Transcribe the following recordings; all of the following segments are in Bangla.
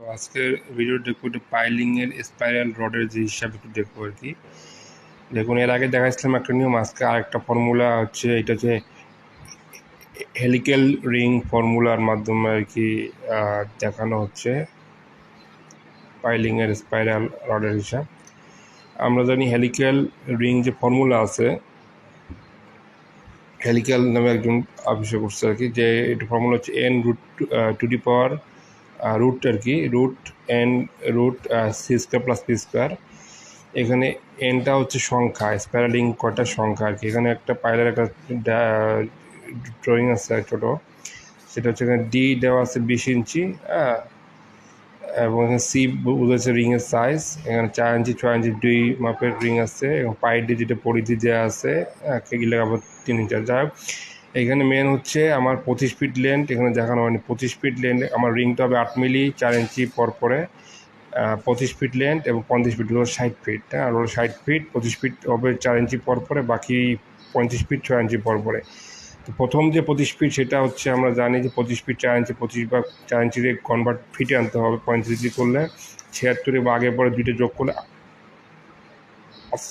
তো আজকের ভিডিও দেখব একটু পাইলিংয়ের স্পাইরাল রডের যে হিসাব একটু দেখব আর কি। দেখুন, এর আগে দেখাচ্ছিলাম একটা নিয়ম, আজকে আরেকটা ফর্মুলা হচ্ছে, এটা হচ্ছে হেলিক্যাল রিং ফর্মুলার মাধ্যমে আর কি দেখানো হচ্ছে পাইলিংয়ের স্পাইরাল রডের হিসাব। আমরা জানি হেলিক্যাল রিং যে ফর্মুলা আছে হেলিক্যাল নামে একজন আবিষ্কার করছে আর কি, যে এটা ফর্মুলা হচ্ছে N root two D power root আর কি root N root C square plus P square এখানে এনটা হচ্ছে সংখ্যা স্প্যারালিং কয়টা সংখ্যা আর কি। এখানে একটা পাইলের একটা ড্রয়িং আছে ছোটো। সেটা হচ্ছে এখানে ডি দেওয়া আছে বিশ ইঞ্চি হ্যাঁ। এবং এখানে সি বুঝেছে রিংয়ের সাইজ এখানে চার ইঞ্চি, ছয় ইঞ্চি দুই মাপের রিং আছে এবং দিয়ে যেটা পরিধি দেওয়া আছে হ্যাঁ কেগিলে আবার তিন ইঞ্চি। যাই হোক এখানে মেন হচ্ছে আমার পঁচিশ ফিট লেন্থ এখানে দেখানো হয়নি। পঁচিশ ফিট লেন্থ আমার রিংটা হবে আট মিলি চার ইঞ্চি পর পরে পঁচিশ ফিট লেন্থ এবং পঞ্চাশ ফিট হলো ষাট ফিট হ্যাঁ? আর ষাট ফিট পঁচিশ ফিট হবে চার ইঞ্চি পর পরে, বাকি পঁয়ত্রিশ ফিট ছয় ইঞ্চি পর পরে। তো প্রথম যে পঁচিশ ফিট সেটা হচ্ছে আমরা জানি যে পঁচিশ ফিট চার ইঞ্চি, পঁচিশ বা চার ইঞ্চিতে কনভার্ট ফিটে আনতে হবে, পঁয়ত্রিশ করলে। ছিয়াত্তরে বা আগে পরে দুইটা যোগ করলে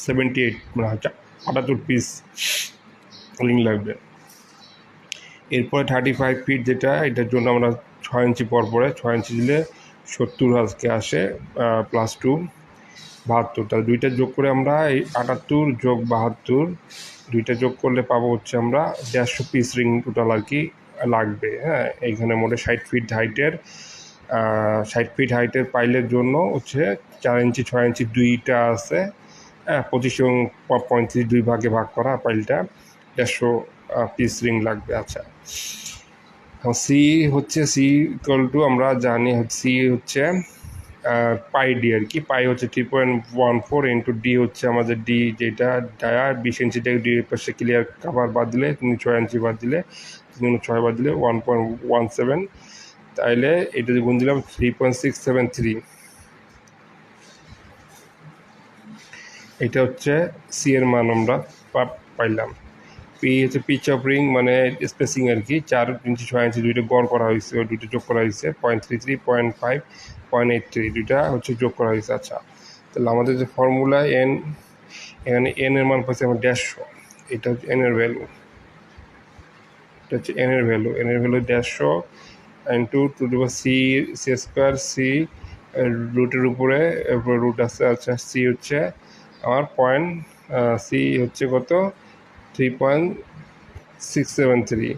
সেভেন্টি এইট মানে হচ্ছে আটাত্তর পিস লিঙ্ক লাগবে। এরপরে থার্টি ফাইভ ফিট যেটা, এটার জন্য আমরা ছয় ইঞ্চি পর পরে, ছয় ইঞ্চি দিলে সত্তর আজকে আসে প্লাস টু বাহাত্তর। তাহলে দুইটা যোগ করে আমরা এই আটাত্তর যোগ বাহাত্তর, দুইটা যোগ করলে পাবো হচ্ছে আমরা দেড়শো পিস রিং টোটাল আর কি লাগবে হ্যাঁ? এইখানে মোটে ষাট ফিট হাইটের ষাট ফিট হাইটের পাইলের জন্য হচ্ছে চার ইঞ্চি, ছয় ইঞ্চি দুইটা আছে হ্যাঁ? পঁচিশ এবং পঁয়ত্রিশ দুই ভাগে ভাগ করা পাইলটা দেড়শো পিস রিং লাগবে আচ্ছা। সি হচ্ছে সি ইকুয়াল টু আমরা জানি সি হচ্ছে পাই ডি আর কি। পাই হচ্ছে three point one four into D হচ্ছে আমাদের ডি যেটা ডায়া বিশ ইঞ্চি থেকে ডি পাশে ক্লিয়ার কাভার বাদ দিলে, তিনি ছয় ইঞ্চি বাদ দিলে, তিন ছয় বাদ দিলে ওয়ান পয়েন্ট ওয়ান সেভেন তাইলে এটা গুণ দিলাম three point six seven three এটা হচ্ছে সি এর মান আমরা পাইলাম। পি, হচ্ছে পিচ অফ রিং মানে স্পেসিং আর কি, চার ইঞ্চি ছয় ইঞ্চি দুইটা গড় করা হয়েছে ওই যোগ করা হয়েছে point three three point five point eight three দুইটা হচ্ছে যোগ করা হয়েছে আচ্ছা। তাহলে আমাদের যে ফর্মুলা এন এখানে এন এর মান পাচ্ছি আমরা দেড়শো এটা হচ্ছে এন এর ভ্যালু এটা হচ্ছে এন এর ভ্যালু এন এর ভ্যালু দেড়শো into two two C C square C রুটের উপরে রুট আছে আচ্ছা সি হচ্ছে, আমার পয়েন্ট সি হচ্ছে কত? Three point six seven three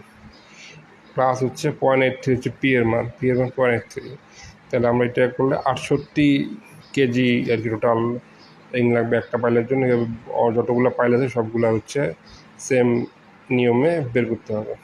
plus হচ্ছে পয়েন্ট এইট থ্রি হচ্ছে পি মান পি মান পয়েন্ট এইট থ্রি তাহলে আমরা এটা করলে আটষট্টি কেজি আর কি টোটাল রিং লাগবে একটা পাইলের জন্য। যতগুলো পাইল আছে সবগুলো হচ্ছে সেম নিয়মে বের করতে হবে।